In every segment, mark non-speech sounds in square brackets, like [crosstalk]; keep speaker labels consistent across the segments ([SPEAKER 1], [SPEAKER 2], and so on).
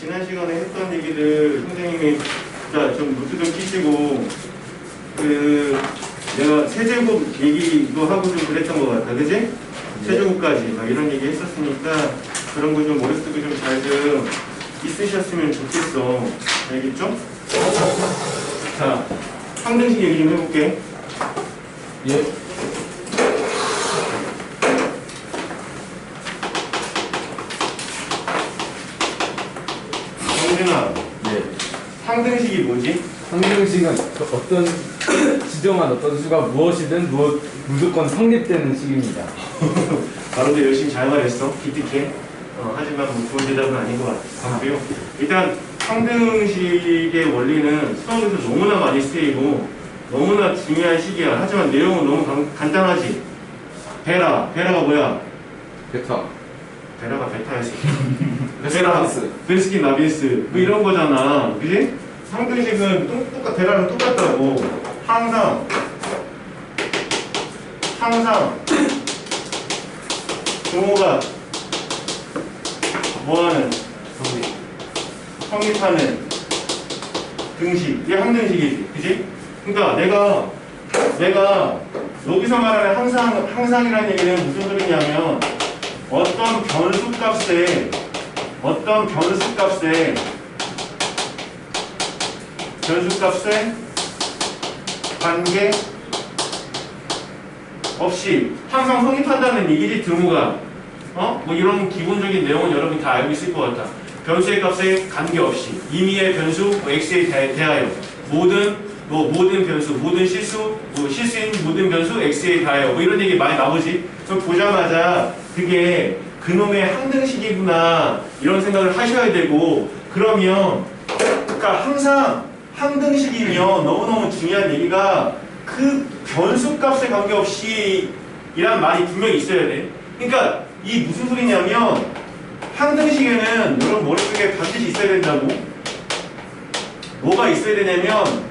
[SPEAKER 1] 지난 시간에 했던 얘기들 선생님이 자, 좀 노트 좀 끼시고 그 내가 세제곱 얘기도 하고 좀 그랬던 것 같아. 그지? 세제곱까지 막 이런 얘기 했었으니까 그런 거 좀 머릿속에 좀 잘좀 있으셨으면 좋겠어. 알겠죠? 자, 상등식 얘기 좀 해볼게.
[SPEAKER 2] 예.
[SPEAKER 1] 정준아,
[SPEAKER 2] 예.
[SPEAKER 1] 상등식이 뭐지?
[SPEAKER 2] 상등식은 그 어떤 지정한 어떤 수가 무엇이든 무엇, 무조건 성립되는 식입니다. [laughs]
[SPEAKER 1] 바로도 열심히 잘 말했어. 기특해. 어, 하지만 뭐 좋은 대답은 아닌 것 같고요. 일단 상등식의 원리는 수학에서 너무나 많이 쓰이고 너무나 중요한 식이야. 하지만 내용은 너무 간, 간단하지. 베라. 베라가 뭐야?
[SPEAKER 2] 베타.
[SPEAKER 1] 베라가 베타였어. [laughs]
[SPEAKER 2] 베스킨라빈스.
[SPEAKER 1] 베스킨 라빈스. 뭐 이런 거잖아. 그지? 상등식은 똑- 똑같, 베라랑 똑같다고. 항상 항상 동호가 뭐하는
[SPEAKER 2] 성립.
[SPEAKER 1] 성립하는 등식 이게 항등식이지 그지? 그러니까 내가 내가 여기서 말하는 항상 항상이라는 얘기는 무슨 소리냐면 어떤 변수 값에 어떤 변수 값에 변수 값에 관계 없이 항상 성립한다는 얘기지 등호가 어? 뭐 이런 기본적인 내용은 여러분 다 알고 있을 것 같다. 변수의 값에 관계없이 임의의 변수 뭐 x에 대, 대하여 모든 뭐 모든 변수 모든 실수 뭐 실수인 모든 변수 x에 대하여 뭐 이런 얘기 많이 나오지. 그럼 보자마자 그게 그놈의 항등식이구나 이런 생각을 하셔야 되고 그러면 그러니까 항상 항등식이면 너무너무 중요한 얘기가 그 변수 값에 관계없이 이란 말이 분명히 있어야 돼. 그러니까 이 무슨 소리냐면 항등식에는 여러분 머릿속에 반드시 있어야 된다고. 뭐가 있어야 되냐면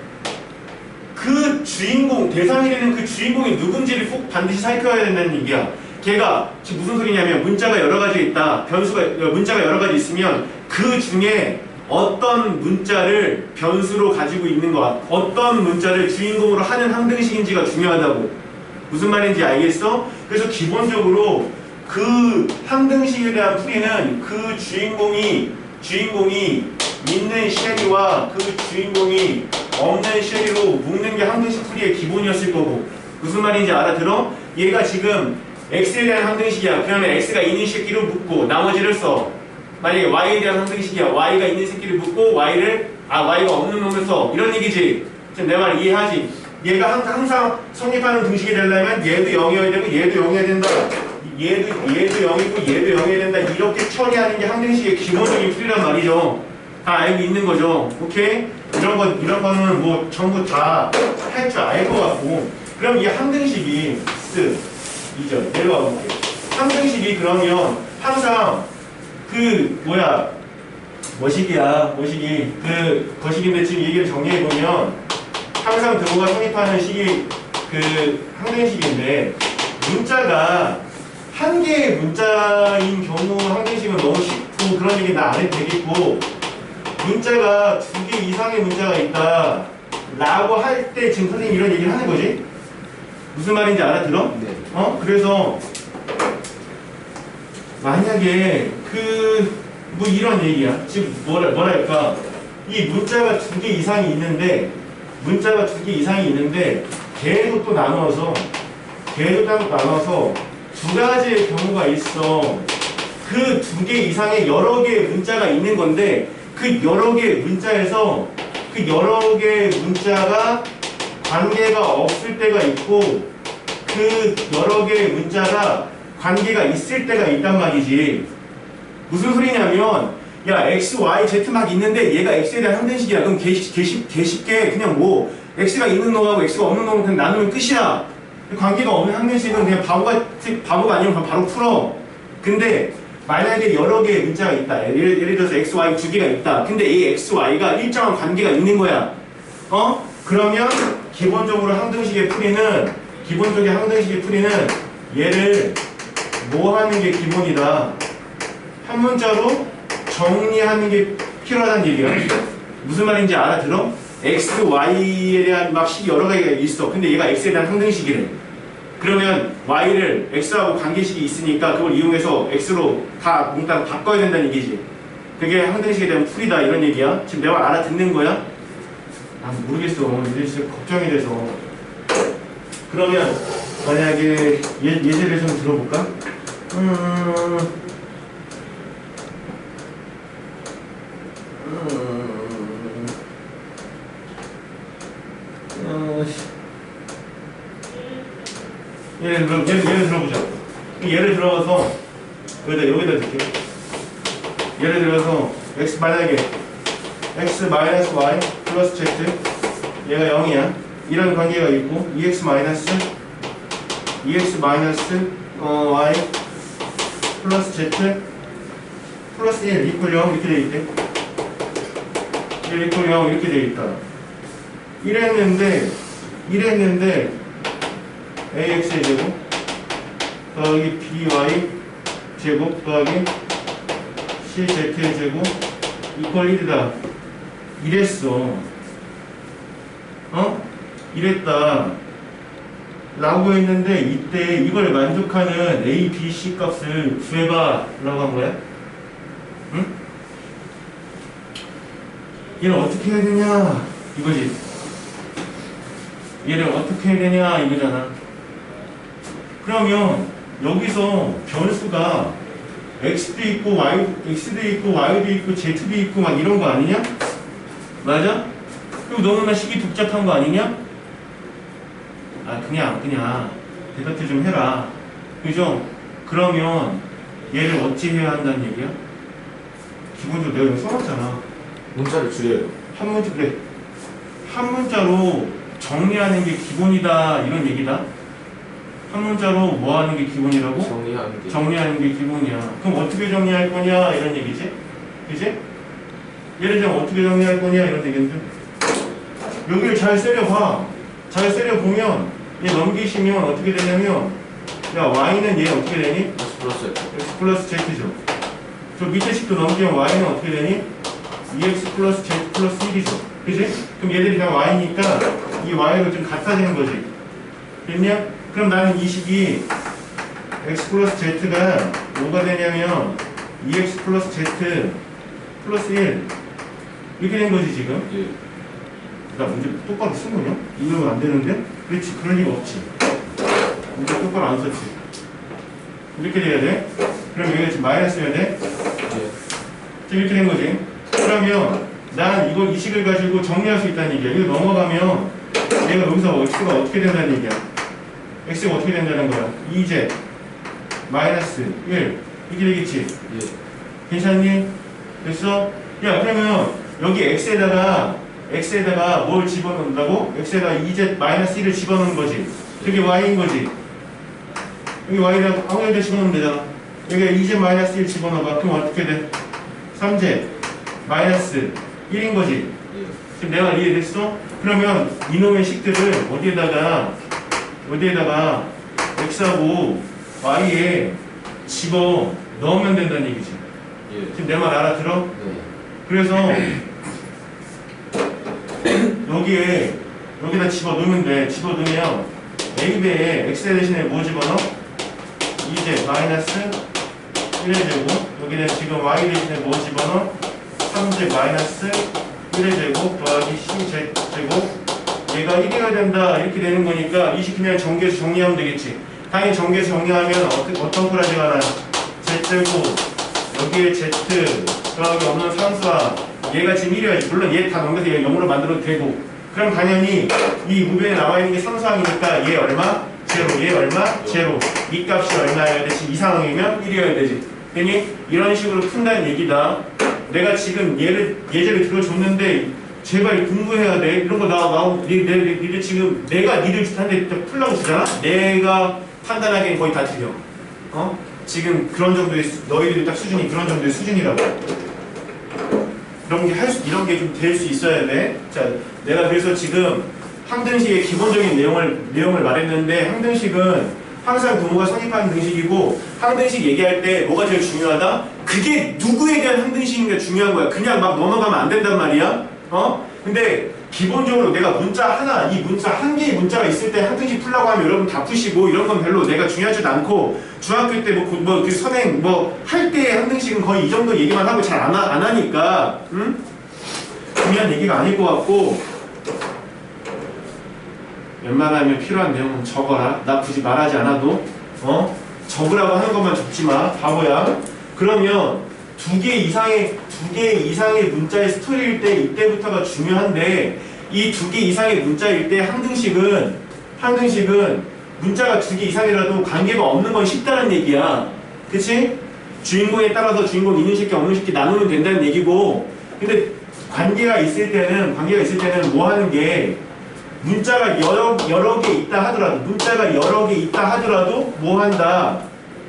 [SPEAKER 1] 그 주인공, 대상이 되는 그 주인공이 누군지를 꼭 반드시 살펴야 된다는 얘기야. 걔가 지금 무슨 소리냐면 문자가 여러 가지 있다. 변수가 문자가 여러 가지 있으면 그 중에 어떤 문자를 변수로 가지고 있는 것, 어떤 문자를 주인공으로 하는 항등식인지가 중요하다고. 무슨 말인지 알겠어? 그래서 기본적으로 그 항등식에 대한 풀이는 그 주인공이 주인공이 있는 쉐리와 그 주인공이 없는 쉐리로 묶는 게 항등식 풀이의 기본이었을 거고 무슨 말인지 알아들어? 얘가 지금 x에 대한 항등식이야. 그러면 x가 있는 새끼로 묶고 나머지를 써. 만약에 y에 대한 항등식이야. y가 있는 새끼를 묶고 y를 아 y가 없는 놈을 써. 이런 얘기지. 지금 내 말 이해하지? 얘가 항- 항상 성립하는 등식이 되려면 얘도 0이어야 되고 얘도 0이어야 된다. 얘도 얘도 0이고 얘도 0이어야 된다. 이렇게 처리하는 게 항등식의 기본적인 풀이란 말이죠. 다 알고 있는 거죠. 오케이? 이런 거 이런 거는 뭐 전부 다 할 줄 알 것 같고. 그럼 이 항등식이 쓰 2절 내려와 볼게. 항등식이 그러면 항상 그 뭐야 뭐식이야 뭐식이 그 거식인데 지금 얘기를 정리해 보면 항상 등호가 성립하는 식이 그 항등식인데 문자가 한 개의 문자인 경우 항등식은 너무 쉽고 그런 얘기 나 안 해도 되겠고 문자가 두 개 이상의 문자가 있다 라고 할 때 지금 선생님이 이런 얘기를 하는 거지 무슨 말인지 알아들어?
[SPEAKER 2] 네.
[SPEAKER 1] 어? 그래서 만약에 그 뭐 이런 얘기야. 지금 뭐라 뭐랄까 이 문자가 두 개 이상이 있는데 문자가 두 개 이상이 있는데 개도 또 나눠서 개도 따로 나눠서 두 가지의 경우가 있어. 그 두 개 이상의 여러 개의 문자가 있는 건데 그 여러 개의 문자에서 그 여러 개의 문자가 관계가 없을 때가 있고 그 여러 개의 문자가 관계가 있을 때가 있단 말이지. 무슨 소리냐면 야 x, y, z 막 있는데 얘가 x에 대한 항등식이야. 그럼 개, 개, 쉽- 개 쉽게 그냥 뭐 x가 있는 놈하고 x가 없는 놈을 그냥 나누면 끝이야. 관계가 없는 항등식은 그냥 바보가 바보가 아니면 바로 풀어. 근데 만약에 여러 개의 문자가 있다. 예를, 예를 들어서 x, y 두 개가 있다. 근데 이 x, y가 일정한 관계가 있는 거야. 어? 그러면 기본적으로 항등식의 풀이는 기본적인 항등식의 풀이는 얘를 뭐 하는 게 기본이다. 한 문자로 정리하는 게 필요하다는 얘기야. 무슨 말인지 알아들어? x, y에 대한 막 식이 여러 가지가 있어. 근데 얘가 x에 대한 항등식이래. 그러면 y를 x하고 관계식이 있으니까 그걸 이용해서 x로 다 몽땅 바꿔야 된다는 얘기지. 그게 항등식에 대한 풀이다 이런 얘기야. 지금 내 말 알아듣는 거야? 아 모르겠어. 이제 진짜 걱정이 돼서. 그러면 만약에 예, 예제를 좀 들어볼까? 음, 음, 어, 씨. 예를 들어 예를, 예를 들어보자. 예를 들어서 여기다 여기다 넣게. 예를 들어서 x 만약에 x 마이너스 y 플러스 z 얘가 0이야. 이런 관계가 있고 2x 마이너스 2x 마이너스 어, y 플러스 z 플러스 1 이퀄 0 이렇게 돼 있대. 1 이퀄 0 이렇게 돼 있다. 이랬는데 이랬는데 ax의 제곱 더하기 by 제곱 더하기 cz의 제곱 이퀄 1이다. 이랬어. 어? 이랬다. 라고 했는데 이때 이걸 만족하는 A, B, C 값을 구해봐 라고 한 거야. 응? 얘를 어떻게 해야 되냐 이거지. 얘를 어떻게 해야 되냐 이거잖아. 그러면 여기서 변수가 x도 있고 y, x도 있고 y도 있고 z도 있고 막 이런 거 아니냐? 맞아? 그리고 너무나 식이 복잡한 거 아니냐? 아 그냥 그냥 대답해 좀 해라. 그죠? 그러면 얘를 어찌 해야 한다는 얘기야? 기본적으로 내가 여기 써놨잖아.
[SPEAKER 2] 문자를 줄여요.
[SPEAKER 1] 한 문자 그래. 한 문자로 정리하는 게 기본이다 이런 얘기다. 한 문자로 뭐 하는 게 기본이라고?
[SPEAKER 2] 정리하는 게.
[SPEAKER 1] 정리하는 게 기본이야. 그럼 어떻게 정리할 거냐 이런 얘기지? 그지? 예를 들면 어떻게 정리할 거냐 이런 얘기인데 여기를 잘 세려봐. 잘 세려보면 얘 넘기시면 어떻게 되냐면 야 y는 얘 어떻게 되니?
[SPEAKER 2] X 플러스 X.
[SPEAKER 1] 플러스 z죠. 저 밑에 식도 넘기면 y는 어떻게 되니? 2x 플러스 z 플러스 1이죠. 그지? 그럼 얘들이 다 y니까 이 y로 좀 같아지는 거지. 됐냐? 그럼 나는 이 식이 x 플러스 z가 뭐가 되냐면 2x 플러스 z 플러스 1 이렇게 된 거지 지금.
[SPEAKER 2] 예.
[SPEAKER 1] 나 문제 똑바로 쓴 거냐? 이러면 안 되는데? 그렇지, 그럴 리가 없지. 문제 똑바로 안 썼지. 이렇게 돼야 돼? 그럼 여기가 지금 마이너스여야 돼?
[SPEAKER 2] 예.
[SPEAKER 1] 이렇게 된 거지. 그러면 난 이걸 이 식을 가지고 정리할 수 있다는 얘기야. 이거 넘어가면 얘가 여기서 x가 어떻게 된다는 얘기야. x가 어떻게 된다는 거야. 2제 마이너스 1 이렇게 되겠지.
[SPEAKER 2] 예.
[SPEAKER 1] 괜찮니? 됐어? 야 그러면 여기 x에다가 x에다가 뭘 집어넣는다고? x에다가 2z 마이너스 1을 집어넣는 거지 그게 y인 거지 여기 y에다가 아무 데나 집어넣으면 되잖아 여기 2z 마이너스 1 집어넣어봐 그럼 어떻게 돼? 3z 마이너스 1인 거지
[SPEAKER 2] 예.
[SPEAKER 1] 지금 내가 이해됐어? 그러면 이놈의 식들을 어디에다가 어디에다가 x하고 y에 집어 넣으면 된다는 얘기지
[SPEAKER 2] 예.
[SPEAKER 1] 지금 내 말 알아들어?
[SPEAKER 2] 네.
[SPEAKER 1] 그래서 [coughs] 여기에 여기다 집어 넣으면 돼. 집어 넣으면 A배에 X 대신에 뭐 집어넣어? 2제 마이너스 1의 제곱 여기는 지금 Y 대신에 뭐 집어넣어? 3제 마이너스 1의 제곱 더하기 C 제- 제곱 얘가 1이어야 된다 이렇게 되는 거니까 이식 그냥 전개해서 정리하면 되겠지 당연히 전개해서 정리하면 어떤, 어떤 꼬라지가 나요? Z제곱 여기에 Z 더하기 없는 상수와 얘가 지금 1이어야지 물론 얘 다 넘겨서 얘 0으로 만들어도 되고 그럼 당연히 이 우변에 나와 있는 게 상수항이니까 얘 얼마? 제로 얘 얼마? 제로 이 값이 얼마여야 되지? 이 상황이면 1이어야 되지 되니? 이런 식으로 푼다는 얘기다 내가 지금 얘를 예제를 들어줬는데 제발 공부해야 돼 이런 거 나, 나, 니, 내, 니, 니들 지금 내가 니들 한테 풀라고 주잖아? 내가 판단하기엔 거의 다 틀려 어? 지금 그런 정도의 수- 너희들이 딱 수준이 그런 정도의 수준이라고. 이런 게 할 수, 이런 게 좀 될 수 있어야 돼. 자, 내가 그래서 지금 항등식의 기본적인 내용을 내용을 말했는데 항등식은 항상 부모가 성립하는 등식이고 항등식 얘기할 때 뭐가 제일 중요하다? 그게 누구에 대한 항등식인가 중요한 거야. 그냥 막 넘어가면 안 된단 말이야. 어? 근데 기본적으로 내가 문자 하나, 이 문자 한 개의 문자가 있을 때 항등식 풀라고 하면 여러분 다 푸시고 이런 건 별로 내가 중요하지도 않고 중학교 때 뭐, 뭐, 그 선행 뭐 할때 항등식은 거의 이 정도 얘기만 하고 잘 안 안 하니까, 응? 중요한 얘기가 아닐 것 같고, 웬만하면 필요한 내용은 적어라. 나 굳이 말하지 않아도, 어? 적으라고 하는 것만 적지 마. 바보야. 그러면 두 개 이상의, 두 개 이상의 문자의 스토리일 때 이때부터가 중요한데, 이 두 개 이상의 문자일 때 항등식은, 항등식은 문자가 두 개 이상이라도 관계가 없는 건 쉽다는 얘기야. 그치? 주인공에 따라서 주인공 있는 새끼 없는 새끼 나누면 된다는 얘기고, 근데 관계가 있을 때는, 관계가 있을 때는 뭐 하는 게, 문자가 여러, 여러 개 있다 하더라도, 문자가 여러 개 있다 하더라도 뭐 한다?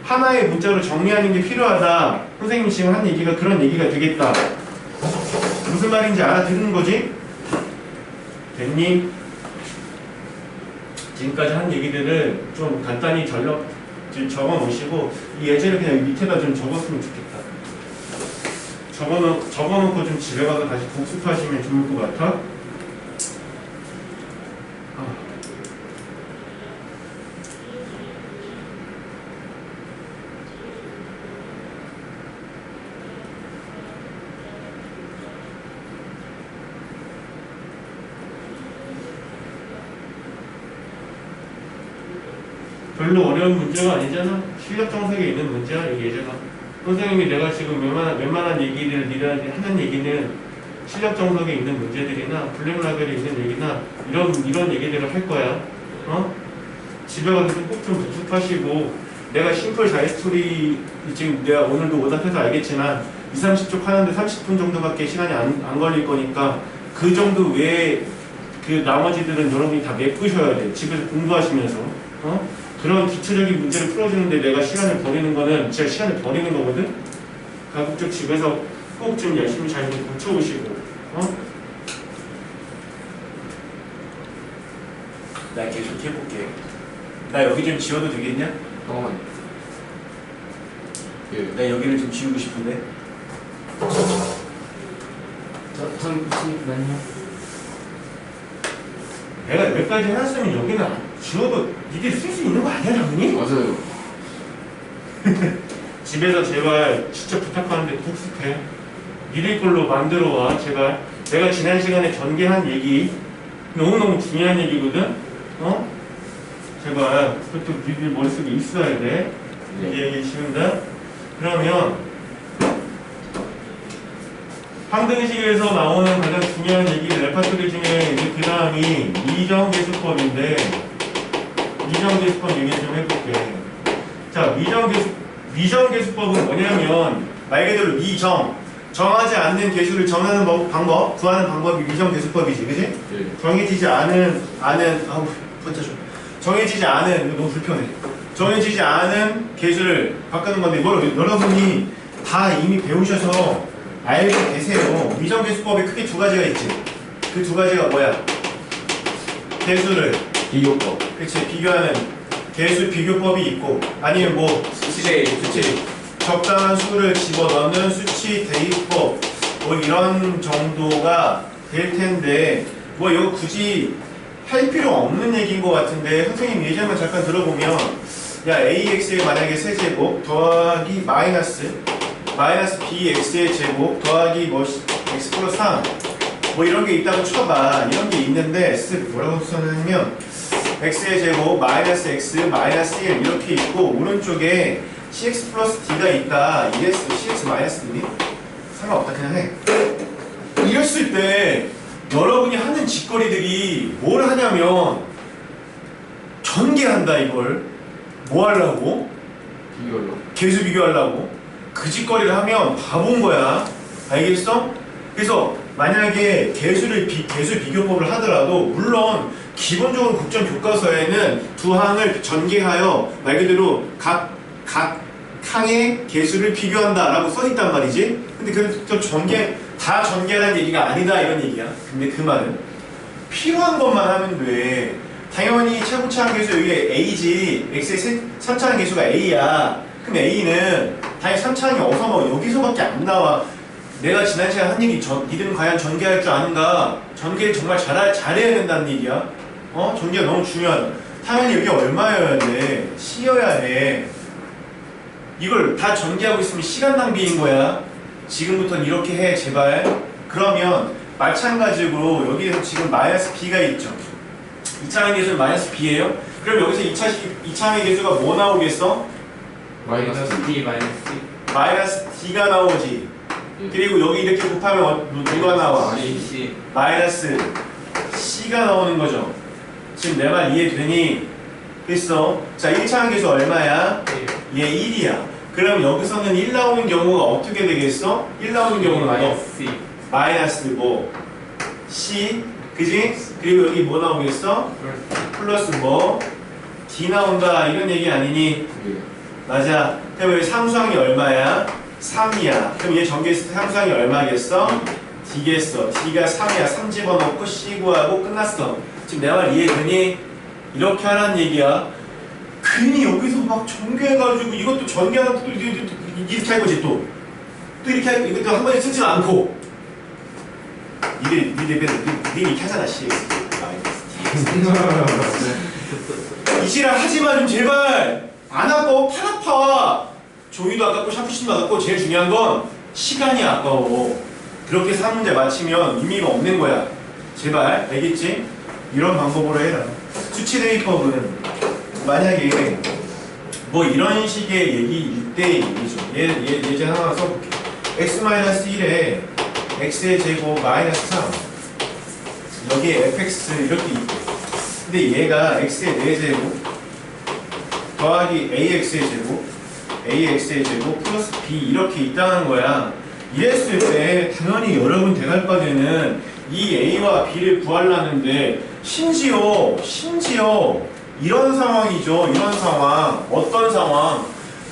[SPEAKER 1] 하나의 문자로 정리하는 게 필요하다. 선생님이 지금 한 얘기가 그런 얘기가 되겠다. 무슨 말인지 알아듣는 거지? 됐니? 지금까지 한 얘기들을 좀 간단히 전력 적어 놓으시고 이 예제를 그냥 밑에다 좀 적었으면 좋겠다. 적어놓, 적어놓고 좀 집에 가서 다시 복습하시면 좋을 것 같아. 아. 별로 어려운 문제가 아니잖아. 실력 정석에 있는 문제야, 이 예제가. 선생님이 내가 지금 웬만한, 웬만한 얘기를 니들한테 하는 얘기는 실력 정석에 있는 문제들이나 블랙라벨에 있는 얘기나 이런, 이런 얘기들을 할 거야. 어? 집에 가서 꼭좀 복습하시고 내가 심플 자이스토리 지금 내가 오늘도 오답해서 알겠지만 2, 30쪽 하는데 30분 정도밖에 시간이 안, 안 걸릴 거니까 그 정도 외에 그 나머지들은 여러분이 다 메꾸셔야 돼. 집에서 공부하시면서. 어? 그런 기초적인 문제를 풀어주는데 내가 시간을 버리는 거는 진짜 시간을 버리는 거거든? 가급적 집에서 꼭 좀 열심히 잘 좀 고쳐오시고, 어? 나 계속 해볼게. 나 여기 좀 지워도 되겠냐?
[SPEAKER 2] 잠깐만요. 예.
[SPEAKER 1] 나 여기를 좀 지우고 싶은데.
[SPEAKER 2] 저, 잠시만요.
[SPEAKER 1] 내가 여기까지 해놨으면 여기는 안 지워도 니들 쓸 수 있는 거 아니야, 당연히?
[SPEAKER 2] 맞아요. [laughs]
[SPEAKER 1] 집에서 제발 진짜 부탁하는데 복습해. 니들 걸로 만들어 와, 제발. 내가 지난 시간에 전개한 얘기 너무너무 중요한 얘기거든? 어? 제발 그것도 니들 머릿속에 있어야 돼.
[SPEAKER 2] 네.
[SPEAKER 1] 이 얘기 지운다? 그러면 항등식에서 나오는 가장 중요한 얘기 레파토리 중에 그 다음이 미정계수법인데 미정 계수법 얘기 좀 해볼게. 자, 미정 계수, 미정 계수법은 뭐냐면, 말 그대로 미정, 정하지 않는 계수를 정하는 법- 방법, 구하는 방법이 미정 계수법이지, 그지?
[SPEAKER 2] 예.
[SPEAKER 1] 정해지지 않은, 않은, 아우, 번째 좀. 정해지지 않은, 이거 너무 불편해. 정해지지 않은 계수를 바꾸는 건데, 뭐, 여러분이 다 이미 배우셔서 알고 계세요. 미정 계수법이 크게 두 가지가 있지. 그 두 가지가 뭐야? 계수를
[SPEAKER 2] 비교법.
[SPEAKER 1] 그치 비교하는 개수 비교법이 있고 아니면 뭐
[SPEAKER 2] 수치.
[SPEAKER 1] 수치 적당한 수를 집어넣는 수치 대입법 뭐 이런 정도가 될 텐데 뭐 이거 굳이 할 필요 없는 얘기인 것 같은데 선생님 예제만 잠깐 들어보면 야 ax의 만약에 세제곱 더하기 마이너스 마이너스 bx의 제곱 더하기 뭐 x 플러스 3 뭐 이런 게 있다고 쳐봐 이런 게 있는데 쓱 뭐라고 써냐면 x의 제곱 마이너스 x 마이너스 1 이렇게 있고 오른쪽에 cx 플러스 d가 있다. 이랬어 cx 마이너스 d니 상관없다. 그냥 해. 이랬을 때 여러분이 하는 짓거리들이 뭘 하냐면 전개한다 이걸. 뭐 하려고?
[SPEAKER 2] 비교로.
[SPEAKER 1] 개수 비교하려고. 그 짓거리를 하면 바본 거야. 알겠어? 그래서 만약에 개수를 비, 개수 비교법을 하더라도 물론 기본적으로 국정 교과서에는 두 항을 전개하여 말 그대로 각, 각 항의 개수를 비교한다 라고 써 있단 말이지 근데 그 전개 다 전개하라는 얘기가 아니다 이런 얘기야 근데 그 말은 필요한 것만 하면 돼 당연히 최고차항 개수 여기 A지 X의 3차항 개수가 A야 그럼 A는 당연히 3차 항이 어서 뭐 여기서밖에 안 나와. 내가 지난 시간에 한 얘기 전, 니들은 과연 전개할 줄 아는가? 전개를 정말 잘, 잘해야 된다는 얘기야. 어? 전개가 너무 중요하다. 당연히 여기 얼마여야 돼? C여야 해. 이걸 다 전개하고 있으면 시간 낭비인 거야. 지금부터는 이렇게 해, 제발. 그러면 마찬가지로 여기에서 지금 마이너스 B가 있죠. 2차항의 개수는 마이너스 B예요. 그럼 여기서 2차, 2차항의 개수가 뭐 나오겠어?
[SPEAKER 2] 마이너스
[SPEAKER 3] D 마이너스
[SPEAKER 1] 마이너스 D가 나오지. 그리고 여기 이렇게 곱하면 어, 누가 나와?
[SPEAKER 3] C
[SPEAKER 1] 마이너스 C가 나오는 거죠. 지금 내 말 이해되니? 됐어. 자, 1차항 개수 얼마야? 얘 1이야. 그럼 여기서는 1 나오는 경우가 어떻게 되겠어? 1 나오는 경우는 뭐?
[SPEAKER 3] 마이너스
[SPEAKER 1] 마이너스 뭐? C. 그지? 그리고 여기 뭐 나오겠어? 플러스 뭐? D 나온다. 이런 얘기 아니니? 맞아. 그럼 여기 상수항이 얼마야? 3이야. 그럼 얘 전개했을 때 상수항이 얼마겠어? D겠어. D가 3이야. 3 집어넣고 C 구하고 끝났어. 지금 내 말 이해되니? 이렇게 하라는 얘기야. 괜히 여기서 막 전개해가지고 이것도 전개하는 또 이렇게, 할 거지 또. 또 이렇게 할 이것도 한 번에 쓰지 않고. 니들, 니들, 니들, 니들 이렇게 하잖아, 씨. 이지랄 하지마 좀 제발 안 아까워 팔 아파 종이도 아깝고 샤프신도 아깝고 제일 중요한 건 시간이 아까워 그렇게 해서 한 문제 맞히면 의미가 없는 거야 제발 알겠지? 이런 방법으로 해라. 수치 대입법은 만약에 뭐 이런 식의 얘기 이때 얘기죠. 얘, 얘, 예제 하나 써볼게 x-1에 x의 제곱 마이너스 3 여기에 fx 이렇게 있대 근데 얘가 x의 4제곱 더하기 ax의 제곱 ax의 제곱 플러스 b 이렇게 있다는 거야. 이랬을 때 당연히 여러분 대갈과제는 이 a와 b를 구하려는데 심지어 심지어 이런 상황이죠 이런 상황 어떤 상황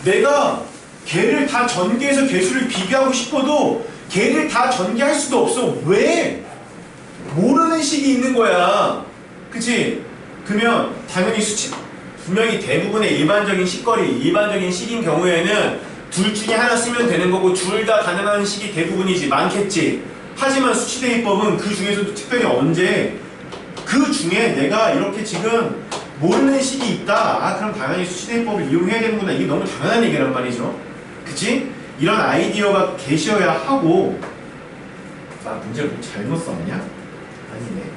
[SPEAKER 1] 내가 걔를 다 전개해서 개수를 비교하고 싶어도 걔를 다 전개할 수도 없어 왜? 모르는 식이 있는 거야 그치? 그러면 당연히 수치 분명히 대부분의 일반적인 식거리, 일반적인 식인 경우에는 둘 중에 하나 쓰면 되는 거고 둘 다 가능한 식이 대부분이지 많겠지. 하지만 수치대입법은 그 중에서도 특별히 언제 그 중에 내가 이렇게 지금 모르는 식이 있다. 아 그럼 당연히 수치대입법을 이용해야 되는구나. 이게 너무 당연한 얘기란 말이죠. 그치? 이런 아이디어가 계셔야 하고 나 문제 뭐 잘못 썼냐? 아니네.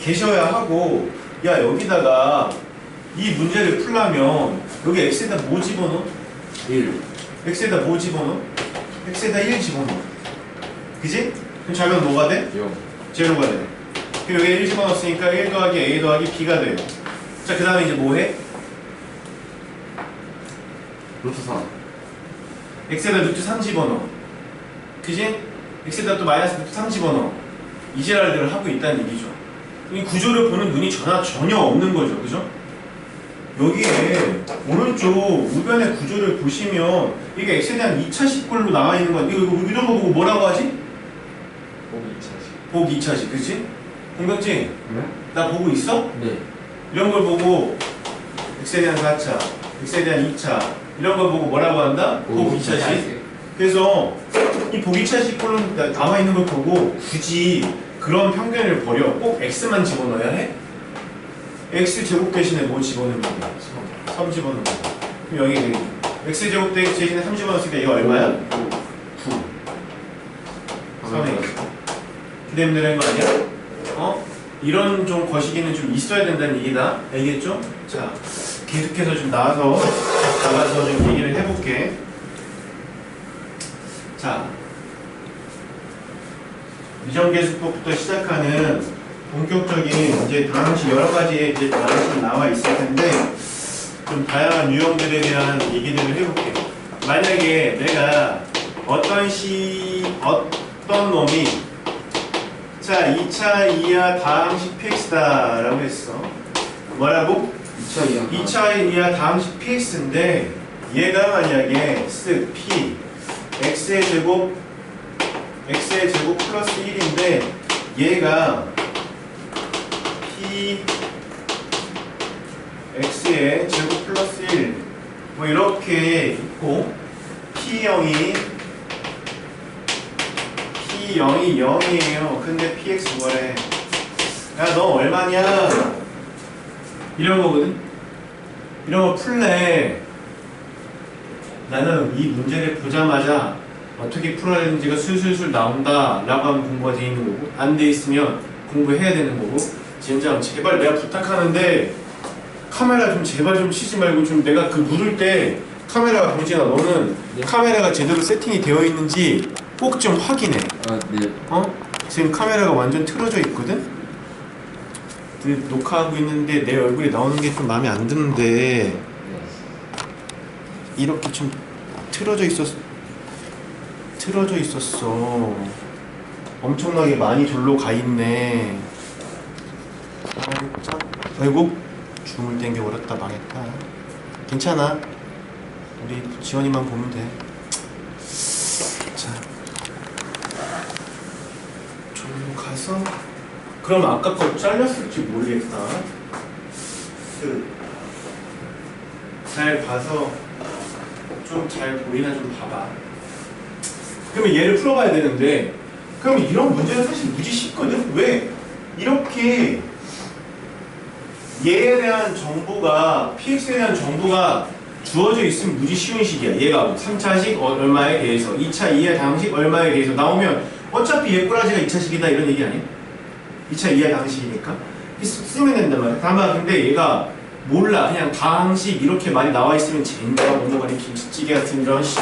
[SPEAKER 1] 계셔야 하고 야 여기다가 이 문제를 풀려면 여기 x에다 뭐 집어넣어?
[SPEAKER 2] 1
[SPEAKER 1] x에다 뭐 집어넣어? x에다 1 집어넣어 그지? 그럼 자면 뭐가 돼?
[SPEAKER 2] 0
[SPEAKER 1] 제로가 돼 그럼 여기 1 집어넣었으니까 1 더하기 a 더하기 b가 돼요 자 그 다음에 이제 뭐 해?
[SPEAKER 2] 루트 3
[SPEAKER 1] x에다 루트 3 집어넣어 그지? x에다 또 마이너스 루트 3 집어넣어 이지랄들을 하고 있다는 얘기죠 이 구조를 보는 눈이 전혀, 전혀 없는 거죠 그죠? 여기에 오른쪽 우변의 구조를 보시면 이게 x에 대한 2차식 꼴로 나와 있는 거 이거, 이거 이런 거 보고 뭐라고 하지?
[SPEAKER 3] 보기 2차식
[SPEAKER 1] 보기 2차식 그치? 공격지
[SPEAKER 2] 네?
[SPEAKER 1] 나 보고 있어?
[SPEAKER 2] 네
[SPEAKER 1] 이런 걸 보고 x에 대한 4차 x에 대한 2차 이런 걸 보고 뭐라고 한다? 보기 2차식 그래서 이 보기차식 꼴로 나- 나와 있는 걸 보고 굳이 그런 편견을 버려 꼭 x만 집어넣어야 해? x 제곱 대신에 뭐 집어넣는 거야? 3 집어넣는 거야 그럼 여기 되겠네 x 제곱 대- 대신에 3 집어넣었으니까 이거 얼마야? 9 3에 기대면 되는 거 아니야? 어? 이런 좀 거시기는 좀 있어야 된다는 얘기다 알겠죠? 자 계속해서 좀 나와서 나가서 좀 얘기를 해볼게 자, 미정계수법부터 시작하는 본격적인 이제 당시 여러 가지의 이제 방식이 나와 있을 텐데 좀 다양한 유형들에 대한 얘기들을 해볼게요. 만약에 내가 어떤 시 어떤 놈이 자 2차 이하 다항식 px다라고 했어. 뭐라고?
[SPEAKER 2] 2차 이하
[SPEAKER 1] 2차 이하 다항식 px인데 얘가 만약에 쓱 p x의 제곱 x의 제곱 플러스 1인데 얘가 p x의 제곱 플러스 1 뭐 이렇게 있고 P0이 P0이 0이에요. 근데 PX 뭐래? 야, 너 얼마냐? 이런 거거든? 이런 거 풀래. 나는 이 문제를 보자마자 어떻게 풀어야 되는지가 술술술 나온다 라고 하면 공부가 돼 있는 거고 안 돼 있으면 공부해야 되는 거고 진짜 제발 내가 부탁하는데 카메라 좀 제발 좀 치지 말고 좀 내가 그 물을 때 카메라가 보지나 너는
[SPEAKER 2] 네.
[SPEAKER 1] 카메라가 제대로 세팅이 되어 있는지 꼭 좀 확인해
[SPEAKER 2] 아, 네.
[SPEAKER 1] 어? 지금 카메라가 완전 틀어져 있거든? 근데 녹화하고 있는데 내 얼굴이 나오는 게 좀 마음에 안 드는데
[SPEAKER 2] 네.
[SPEAKER 1] 이렇게 좀 틀어져 있었 틀어져 있었어. 엄청나게 많이 절로 가 있네. 아이고 줌을 땡겨 버렸다 망했다. 괜찮아. 우리 지원이만 보면 돼. 자, 가서. 그럼 아까 거 잘렸을지 모르겠다. 그, 잘 봐서 좀 잘 보이나 좀 봐봐. 그러면 얘를 풀어봐야 되는데, 그럼 이런 문제는 사실 무지 쉽거든? 왜? 이렇게 얘에 대한 정보가, px에 대한 정보가 주어져 있으면 무지 쉬운 식이야. 얘가 3차식 얼마에 대해서, 2차 이하 당식 얼마에 대해서 나오면 어차피 얘 꼬라지가 2차식이다 이런 얘기 아니야? 2차 이하 당식이니까. 쓰- 쓰면 된단 말이야. 다만 근데 얘가 몰라. 그냥 당식 이렇게 많이 나와 있으면 젠장 오너가리 김치찌개 같은 이런 씨.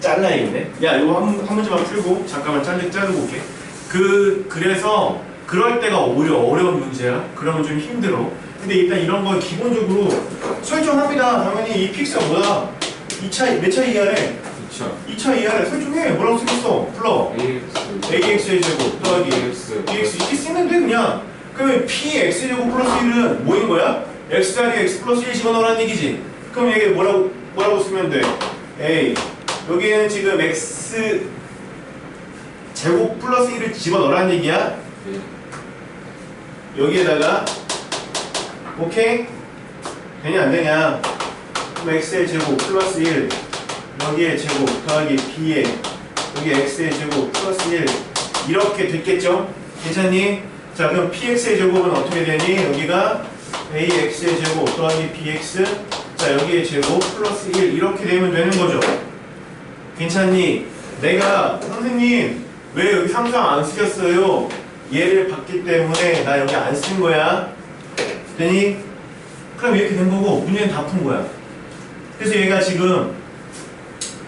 [SPEAKER 1] 잘라야겠네. 야, 이거 한, 한 문제만 풀고 잠깐만 잘르, 자르고 올게. 그, 그래서 그럴 때가 오히려 어려운 문제야. 그러면 좀 힘들어. 근데 일단 이런 건 기본적으로 설정합니다. 당연히 이 픽스가 뭐야? 2차, 몇 차 이하래?
[SPEAKER 2] 2차.
[SPEAKER 1] 2차 이하래. 설정해. 뭐라고 쓰겠어? 불러.
[SPEAKER 2] AX.
[SPEAKER 1] AX의 제곱 더하기
[SPEAKER 2] BX.
[SPEAKER 1] BX 이렇게 쓰면 돼 그냥 그러면 PX 제곱 플러스 1은 뭐인 거야? X 자리 X 플러스 1 집어넣으라는 얘기지 그럼 이게 뭐라고 뭐라고 쓰면 돼? A 여기에는 지금 X 제곱 플러스 1을 집어넣으라는 얘기야
[SPEAKER 2] 네.
[SPEAKER 1] 여기에다가 오케이? 되냐 안 되냐 그럼 x의 제곱 플러스 1 여기에 제곱 더하기 b에 여기 x의 제곱 플러스 1 이렇게 됐겠죠? 괜찮니? 자 그럼 px의 제곱은 어떻게 되니? 여기가 ax의 제곱 더하기 bx 자 여기에 제곱 플러스 1 이렇게 되면 되는 거죠 괜찮니? 내가 선생님 왜 여기 상상 안 쓰겠어요? 얘를 봤기 때문에 나 여기 안 쓴 거야. 되니? 그럼 이렇게 된 거고 문제는 다 푼 거야. 그래서 얘가 지금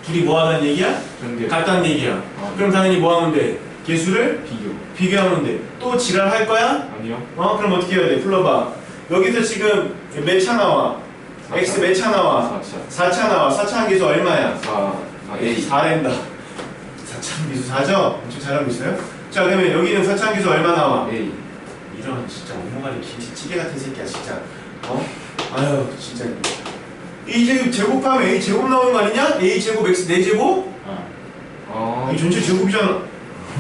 [SPEAKER 1] 둘이 뭐 하는 얘기야?
[SPEAKER 2] 전개.
[SPEAKER 1] 같다는 얘기야.
[SPEAKER 2] 아,
[SPEAKER 1] 그럼 당연히 뭐 하면 돼? 개수를
[SPEAKER 2] 비교.
[SPEAKER 1] 비교하면 돼. 또 지랄 할 거야?
[SPEAKER 2] 아니요.
[SPEAKER 1] 어? 그럼 어떻게 해야 돼? 불러봐. 여기서 지금 몇 차 나와? x 몇 차 나와?
[SPEAKER 2] 4차.
[SPEAKER 1] 4차 나와. 4차 한 개수 얼마야?
[SPEAKER 2] 4. 아, A.
[SPEAKER 1] 4랜다. 4차 기수 4죠? 엄청 잘하고 있어요? 자 그러면 여기는 4차 기수 얼마 나와?
[SPEAKER 2] A.
[SPEAKER 1] 이런 진짜 엄마가리 김치찌개 같은 새끼야 진짜 어? 아유 진짜 이 제곱 제곱하면 A 제곱 나오는 거 아니냐? A 제곱 X 4제곱?
[SPEAKER 2] 아. 아.
[SPEAKER 1] 이 전체 제곱이잖아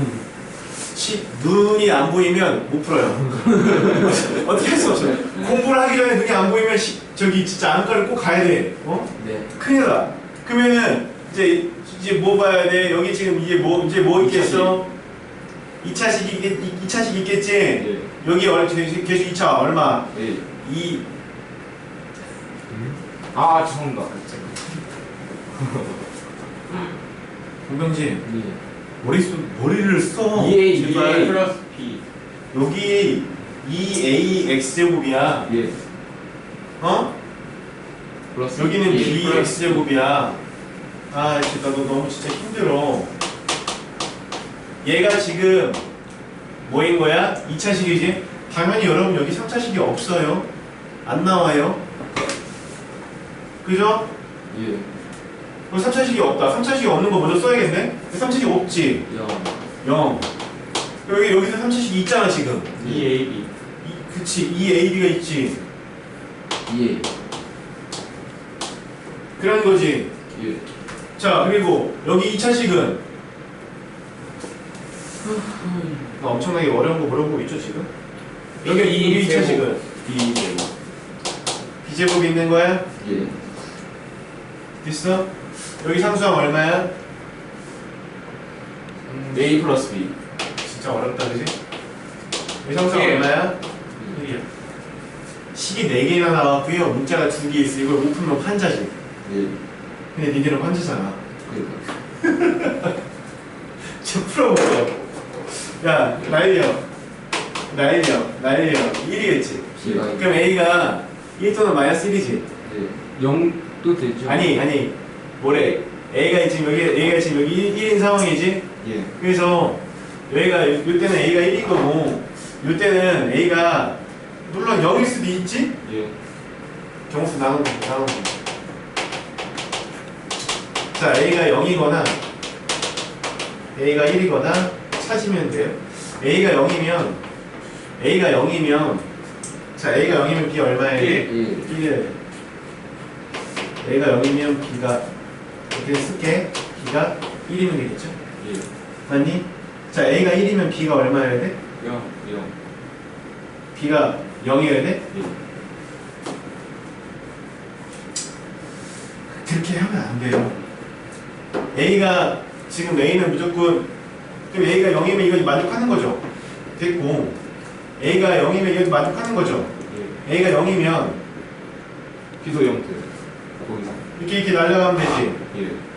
[SPEAKER 1] [laughs] 시, 눈이 안 보이면 못 풀어요 [laughs] 어떻게 할 수 없어요 공부를 하기 전에 눈이 안 보이면 시, 저기 진짜 안과를 꼭 가야 돼 어?
[SPEAKER 2] 네.
[SPEAKER 1] 큰일 나. 그러면은 이제 이제 뭐 봐야 돼? 여기 지금 이제 뭐 이제 뭐 있겠어? 2차식 있겠 2차식 있겠지?
[SPEAKER 2] 예.
[SPEAKER 1] 여기 얼 개수 2차 얼마?
[SPEAKER 2] A.
[SPEAKER 1] 2
[SPEAKER 2] 아, 죄송합니다. [laughs]
[SPEAKER 1] 공병진
[SPEAKER 2] 예.
[SPEAKER 1] 머리 쏘 머리를 써.
[SPEAKER 2] 2A,
[SPEAKER 1] 제발.
[SPEAKER 2] 2A 플러스 P.
[SPEAKER 1] 여기 2ax 제곱이야.
[SPEAKER 2] 예.
[SPEAKER 1] 어?
[SPEAKER 2] 플러스
[SPEAKER 1] 여기는
[SPEAKER 2] A
[SPEAKER 1] bx 제곱이야. 아, 진짜 너 너무 진짜 힘들어. 얘가 지금 뭐인 거야? 2차식이지? 당연히 여러분 여기 3차식이 없어요. 안 나와요. 그죠?
[SPEAKER 2] 예.
[SPEAKER 1] 그럼 3차식이 없다. 3차식이 없는 거 먼저 써야겠네? 3차식이 없지.
[SPEAKER 2] 0.
[SPEAKER 1] 0. 여기, 여기서 3차식이 있잖아, 지금.
[SPEAKER 2] 2AB.
[SPEAKER 1] 이, 그치. 2AB가 있지.
[SPEAKER 2] 예.
[SPEAKER 1] 그런 거지.
[SPEAKER 2] 예.
[SPEAKER 1] 자, 그리고 여기 2차식은 나 엄청나게 어려운 거 물어보고 있죠, 지금? 여기,
[SPEAKER 2] 이
[SPEAKER 1] 여기
[SPEAKER 2] 제곱.
[SPEAKER 1] 2차식은
[SPEAKER 3] B제곱.
[SPEAKER 1] B제곱이 있는 거야?
[SPEAKER 3] 예.
[SPEAKER 1] 됐어? 여기 상수항 얼마야?
[SPEAKER 3] A 플러스 B.
[SPEAKER 1] 진짜 어렵다 그지? 여기 상수항
[SPEAKER 3] 예.
[SPEAKER 1] 얼마야? 1이야 식이 4개나 나왔고요 문자가 2개 있어 이걸 못 풀면 환자지
[SPEAKER 3] 예.
[SPEAKER 1] 근데 니들은 환자잖아
[SPEAKER 3] 그러니까. [laughs]
[SPEAKER 1] 저 풀어보고 야 나일이요 나일이요 나일이요 1이겠지
[SPEAKER 3] B가
[SPEAKER 1] 그럼 A가 1 또는 마이너스 1이지
[SPEAKER 3] 예.
[SPEAKER 2] 0 또 되죠.
[SPEAKER 1] 아니 아니 뭐래 A가 지금 여기 A가 지금 여기 1, 인 상황이지.
[SPEAKER 3] 예.
[SPEAKER 1] 그래서 여기가 이때는 A가 1인 거고 이때는 A가 물론 0일 수도 있지.
[SPEAKER 3] 예.
[SPEAKER 1] 경수 나눈 거 나눈 거. 자 A가 0이거나 A가 1이거나 찾으면 돼요. A가 0이면 A가 0이면 자 A가 0이면 B 얼마예요?
[SPEAKER 3] 1.
[SPEAKER 1] 1. 1. A가 0이면 B가 이렇게 쓸게? B가 1이면 되겠죠?
[SPEAKER 3] 예.
[SPEAKER 1] 맞니? 자 A가 1이면 B가 얼마여야 돼?
[SPEAKER 3] 0, 0
[SPEAKER 1] B가 0이어야 돼?
[SPEAKER 3] 예.
[SPEAKER 1] 그렇게 하면 안 돼요 A가 지금 A는 무조건 그럼 A가 0이면 이건 만족하는 거죠 됐고 A가 0이면 이건 만족하는 거죠
[SPEAKER 3] 예.
[SPEAKER 1] A가 0이면
[SPEAKER 3] B도 0 돼요
[SPEAKER 1] 이렇게 이렇게 날려가면 되지
[SPEAKER 3] 예.